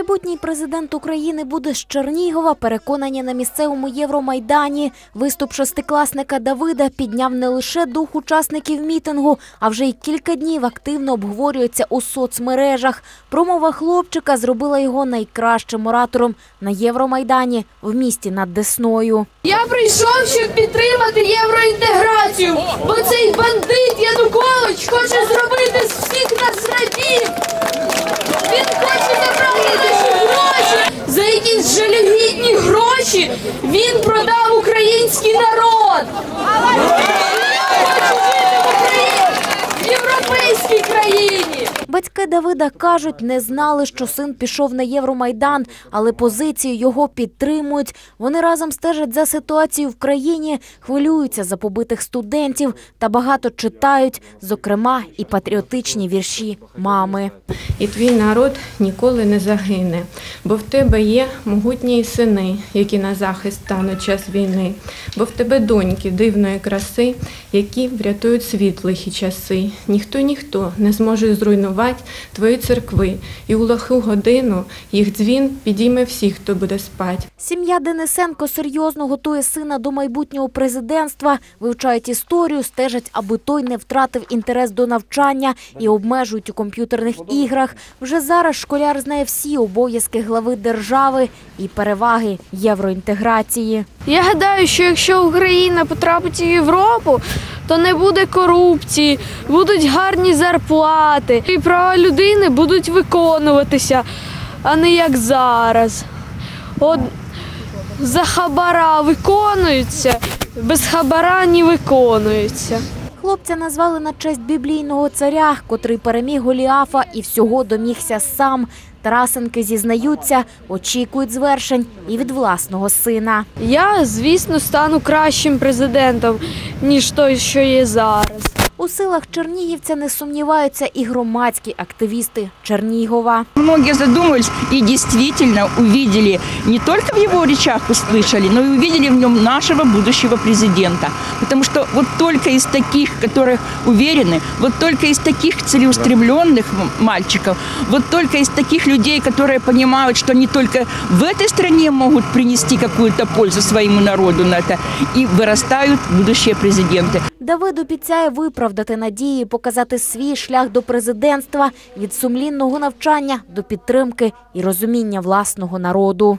Майбутній президент України буде з Чернігова. Переконані на місцевому Євромайдані. Виступ шестикласника Давида підняв не лише дух учасників мітингу, а вже й кілька днів активно обговорюється у соцмережах. Промова хлопчика зробила його найкращим оратором на Євромайдані в місті над Десною. Я прийшов, щоб підтримати євроінтеграцію, бо цей бандит Янукович хоче зробити з всіх нас рабів. Він хоче забрати наші гроші. За якісь жалюгідні гроші він продав український народ. Європейській країні. Батьки Давида кажуть, не знали, що син пішов на Євромайдан, але позицію його підтримують. Вони разом стежать за ситуацією в країні, хвилюються за побитих студентів та багато читають, зокрема і патріотичні вірші мами. І твій народ ніколи не загине, бо в тебе є могутні сини, які на захист стануть час війни, бо в тебе доньки дивної краси, які врятують світ лихі часи. Ніхто ніхто не зможе зруйнувати твої церкви, і у лиху годину їх дзвін підійме всіх, хто буде спать. Сім'я Денисенко серйозно готує сина до майбутнього президентства, вивчають історію, стежать, аби той не втратив інтерес до навчання і обмежують у комп'ютерних іграх. Вже зараз школяр знає всі обов'язки глави держави і переваги євроінтеграції. Я гадаю, що якщо Україна потрапить у Європу, то не буде корупції, будуть гарні зарплати, і права людини будуть виконуватися, а не як зараз. От за хабара виконуються, без хабара не виконуються. Хлопця назвали на честь біблійного царя, котрий переміг Голіафа і всього домігся сам. Тарасенки зізнаються, очікують звершень і від власного сина. Я, звісно, стану кращим президентом, ніж той, що є зараз. У силах Чернігівця не сумніваються і громадські активісти Чернігова. Многие задумались и действительно увидели, не только в его речах услышали, но и увидели в нем нашего будущего президента. Потому что вот только из таких, которые уверены, вот только из таких целеустремленных м- мальчиков, вот только из таких людей, которые понимают, что они только в этой стране могут принести какую-то пользу своему народу на это, и вырастают будущие президенты. Давид обіцяє виправдати надії, показати свій шлях до президентства від сумлінного навчання до підтримки і розуміння власного народу.